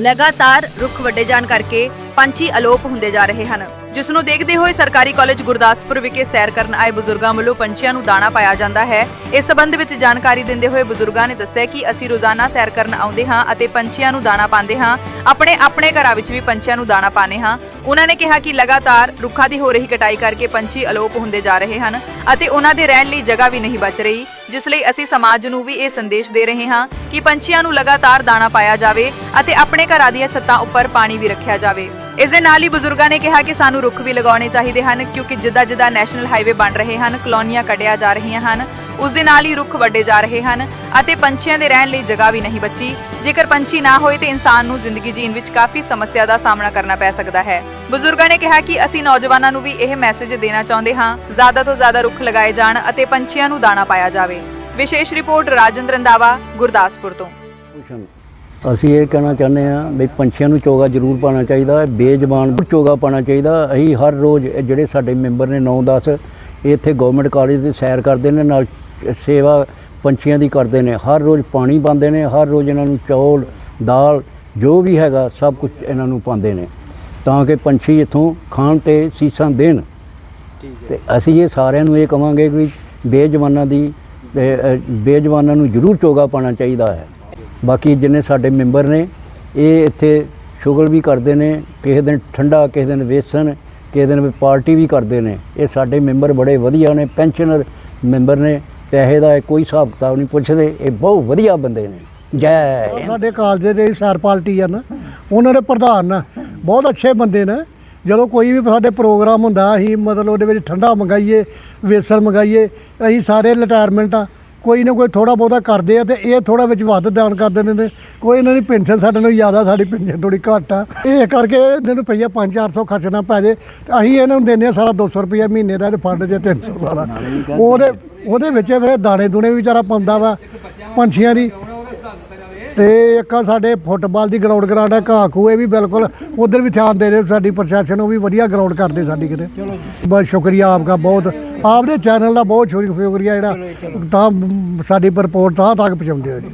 ਲਗਾਤਾਰ ਰੁੱਖ ਵੱਡੇ ਜਾਣ ਕਰਕੇ ਪੰਛੀ ਅਲੋਪ ਹੁੰਦੇ ਜਾ ਰਹੇ ਹਨ। ਜਿਸ ਨੂੰ ਦੇਖਦੇ ਹੋਏ ਸਰਕਾਰੀ ਕਾਲਜ ਗੁਰਦਾਸਪੁਰ ਵਿਖੇ ਸੈਰ ਕਰਨ ਆਏ ਬਜ਼ੁਰਗਾਂ ਵੱਲੋਂ ਪੰਛੀਆਂ ਨੂੰ ਦਾਣਾ ਪਾਇਆ ਜਾਂਦਾ ਹੈ। ਇਸ ਸਬੰਧ ਵਿੱਚ ਜਾਣਕਾਰੀ ਦਿੰਦੇ ਹੋਏ ਬਜ਼ੁਰਗਾਂ ਨੇ ਦੱਸਿਆ ਕਿ ਅਸੀਂ ਰੋਜ਼ਾਨਾ ਸੈਰ ਕਰਨ ਆਉਂਦੇ ਹਾਂ ਅਤੇ ਪੰਛੀਆਂ ਨੂੰ ਦਾਣਾ ਪਾਉਂਦੇ ਹਾਂ। ਆਪਣੇ ਆਪਣੇ ਘਰਾਂ ਵਿੱਚ ਵੀ ਪੰਛੀਆਂ ਨੂੰ ਦਾਣਾ ਪਾਉਂਦੇ ਹਾਂ। ਉਹਨਾਂ ਨੇ ਕਿਹਾ ਕਿ ਲਗਾਤਾਰ ਰੁੱਖਾਂ ਦੀ ਹੋ ਰਹੀ ਕਟਾਈ ਕਰਕੇ ਪੰਛੀ ਅਲੋਪ ਹੁੰਦੇ ਜਾ ਰਹੇ ਹਨ ਅਤੇ ਉਹਨਾਂ ਦੇ ਰਹਿਣ ਲਈ ਜਗ੍ਹਾ ਵੀ ਨਹੀਂ ਬਚ ਰਹੀ। ਜਿਸ ਲਈ ਅਸੀਂ ਸਮਾਜ ਨੂੰ ਵੀ ਇਹ ਸੰਦੇਸ਼ ਦੇ ਰਹੇ ਹਾਂ ਕਿ ਪੰਛੀਆਂ ਨੂੰ ਲਗਾਤਾਰ ਦਾਣਾ ਪਾਇਆ ਜਾਵੇ ਅਤੇ ਆਪਣੇ ਘਰਾਂ ਦੀਆਂ ਛੱਤਾਂ ਉੱਪਰ ਪਾਣੀ ਵੀ ਰੱਖਿਆ ਜਾਵੇ। ਇਸ ਦੇ ਨਾਲ ਹੀ ਬਜ਼ੁਰਗਾਂ ਨੇ ਕਿਹਾ ਕਿ ਸਾਨੂੰ ਰੁੱਖ ਵੀ ਲਗਾਉਣੇ ਚਾਹੀਦੇ ਹਨ, ਕਿਉਂਕਿ ਜਿੱਦਾਂ ਜਿੱਦਾਂ ਨੈਸ਼ਨਲ ਹਾਈਵੇ ਬਣ ਰਹੇ ਹਨ, ਕਲੋਨੀਆਂ ਕੱਢਿਆ ਜਾ ਰਹੀਆਂ ਹਨ, ਉਸ ਦੇ ਨਾਲ ਹੀ ਰੁੱਖ ਵੱਡੇ ਜਾ ਰਹੇ ਹਨ ਅਤੇ ਪੰਛੀਆਂ ਦੇ ਰਹਿਣ ਲਈ ਜਗ੍ਹਾ ਵੀ ਨਹੀਂ ਬਚੀ। ਜੇਕਰ ਪੰਛੀ ਨਾ ਹੋਏ ਤੇ ਇਨਸਾਨ ਨੂੰ ਜ਼ਿੰਦਗੀ ਜੀਣ ਵਿੱਚ ਕਾਫੀ ਸਮੱਸਿਆ ਦਾ ਸਾਹਮਣਾ ਕਰਨਾ ਪੈ ਸਕਦਾ ਹੈ। ਬਜ਼ੁਰਗਾਂ ਨੇ ਕਿਹਾ ਕਿ ਅਸੀਂ ਨੌਜਵਾਨਾਂ ਨੂੰ ਵੀ ਇਹ ਮੈਸੇਜ ਦੇਣਾ ਚਾਹੁੰਦੇ ਹਾਂ, ਜ਼ਿਆਦਾ ਤੋਂ ਜ਼ਿਆਦਾ ਰੁੱਖ ਲਗਾਏ ਜਾਣ ਅਤੇ ਪੰਛੀਆਂ ਨੂੰ ਦਾਣਾ ਪਾਇਆ ਜਾਵੇ। ਵਿਸ਼ੇਸ਼ ਰਿਪੋਰਟ ਰਾਜਿੰਦਰ ਰੰਦਾਵਾ ਗੁਰਦਾਸਪੁਰ ਤੋਂ। ਅਸੀਂ ਇਹ ਕਹਿਣਾ ਚਾਹੁੰਦੇ ਹਾਂ ਵੀ ਪੰਛੀਆਂ ਨੂੰ ਚੋਗਾ ਜ਼ਰੂਰ ਪਾਣਾ ਚਾਹੀਦਾ ਹੈ ਬੇਜ਼ਬਾਨ ਚੋਗਾ ਪਾਣਾ ਚਾਹੀਦਾ। ਅਸੀਂ ਹਰ ਰੋਜ਼ ਜਿਹੜੇ ਸਾਡੇ ਮੈਂਬਰ ਨੇ 9-10 ਇੱਥੇ ਗਵਰਨਮੈਂਟ ਕਾਲਜ ਦੀ ਸੈਰ ਕਰਦੇ ਨੇ ਨਾਲ ਸੇਵਾ ਪੰਛੀਆਂ ਦੀ ਕਰਦੇ ਨੇ। ਹਰ ਰੋਜ਼ ਪਾਣੀ ਪਾਉਂਦੇ ਨੇ ਹਰ ਰੋਜ਼ ਇਹਨਾਂ ਨੂੰ ਚੌਲ ਦਾਲ ਜੋ ਵੀ ਹੈਗਾ ਸਭ ਕੁਝ ਇਹਨਾਂ ਨੂੰ ਪਾਉਂਦੇ ਨੇ। ਤਾਂ ਕਿ ਪੰਛੀ ਇੱਥੋਂ ਖਾਣ ਤੇ ਸੀਸਾਂ ਦੇਣ। ਤੇ ਅਸੀਂ ਇਹ ਸਾਰਿਆਂ ਨੂੰ ਇਹ ਕਵਾਂਗੇ ਕਿ ਬੇਜਵਾਨਾਂ ਦੀ ਬੇਜਵਾਨਾਂ ਨੂੰ ਜ਼ਰੂਰ ਚੋਗਾ ਪਾਣਾ ਚਾਹੀਦਾ ਹੈ। ਬਾਕੀ ਜਿੰਨੇ ਸਾਡੇ ਮੈਂਬਰ ਨੇ, ਇਹ ਇੱਥੇ ਸ਼ੁਗਲ ਵੀ ਕਰਦੇ ਨੇ, ਕਿਸੇ ਦਿਨ ਠੰਡਾ, ਕਿਸੇ ਦਿਨ ਵੇਸਣ, ਕਿਸੇ ਦਿਨ ਪਾਰਟੀ ਵੀ ਕਰਦੇ ਨੇ। ਇਹ ਸਾਡੇ ਮੈਂਬਰ ਬੜੇ ਵਧੀਆ ਨੇ, ਪੈਨਸ਼ਨਰ ਮੈਂਬਰ ਨੇ, ਪੈਸੇ ਦਾ ਕੋਈ ਹਿਸਾਬ ਕਿਤਾਬ ਨਹੀਂ ਪੁੱਛਦੇ, ਇਹ ਬਹੁਤ ਵਧੀਆ ਬੰਦੇ ਨੇ। ਜੈ ਸਾਡੇ ਕਾਲਜ ਦੇ ਸੈਰ ਪਾਰਟੀ ਆ ਨਾ, ਉਹਨਾਂ ਦੇ ਪ੍ਰਧਾਨ ਨਾ, ਬਹੁਤ ਅੱਛੇ ਬੰਦੇ ਨੇ। ਜਦੋਂ ਕੋਈ ਵੀ ਸਾਡੇ ਪ੍ਰੋਗਰਾਮ ਹੁੰਦਾ, ਅਸੀਂ ਮਤਲਬ ਉਹਦੇ ਵਿੱਚ ਠੰਡਾ ਮੰਗਾਈਏ, ਵੇਸਣ ਮੰਗਾਈਏ, ਅਸੀਂ ਸਾਰੇ ਰਿਟਾਇਰਮੈਂਟ ਆ ਕੋਈ ਨਾ ਕੋਈ ਥੋੜਾ ਬਹੁਤਾ ਕਰਦੇ ਆ ਤੇ ਇਹ ਥੋੜਾ ਵਿੱਚ ਵੱਧ ਦਾਨ ਕਰ ਦਿੰਦੇ ਨੇ। ਕੋਈ ਇਹਨਾਂ ਦੀ ਪੈਨਸ਼ਨ ਸਾਡੇ ਨਾਲੋਂ ਜ਼ਿਆਦਾ, ਸਾਡੀ ਪੈਨਸ਼ਨ ਥੋੜੀ ਘੱਟ ਆ। ਇਹ ਕਰਕੇ ਇਹਨਾਂ ਨੂੰ ਰੁਪਈਆ 5-400 ਖਰਚਣਾ ਪੈ ਜੇ। ਤੇ ਅਸੀਂ ਇਹਨਾਂ ਨੂੰ ਦਿੰਦੇ ਆ ਸਾਰਾ 200 ਰੁਪਈਆ ਮਹੀਨੇ ਦਾ ਤੇ ਫੰਡ ਜੇ 300 ਵਾਲਾ ਉਹਦੇ ਉਹਦੇ ਵਿੱਚ ਫਿਰ ਦਾਣੇ ਦੁਣੇ ਵਿਚਾਰਾ ਪਾਉਂਦਾ ਵਾ, ਪੰਛੀਆਂ ਦੀ। ਤੇ ਇੱਕ ਸਾਡੇ ਫੁੱਟਬਾਲ ਦੀ ਗਰਾਊਂਡ ਗਰਾਊਂਡ ਹੈ ਘਾਕੂ ਇਹ ਵੀ ਬਿਲਕੁਲ ਉਧਰ ਵੀ ਧਿਆਨ ਦੇ ਰਹੇ ਸਾਡੀ ਪ੍ਰਸ਼ਾਸਨ, ਉਹ ਵੀ ਵਧੀਆ ਗਰਾਊਂਡ ਕਰਦੇ ਸਾਡੀ ਕਿਤੇ। ਬਸ ਸ਼ੁਕਰੀਆ ਆਪਕਾ ਬਹੁਤ। ਆਪਦੇ ਚੈਨਲ ਦਾ ਬਹੁਤ ਸ਼ੁਕਰੀਆ ਜਿਹੜਾ ਤਾਂ ਸਾਡੀ ਰਿਪੋਰਟ ਤਾਂ ਤੱਕ ਪਹੁੰਚਾਉਂਦੇ ਹੋ ਜੀ।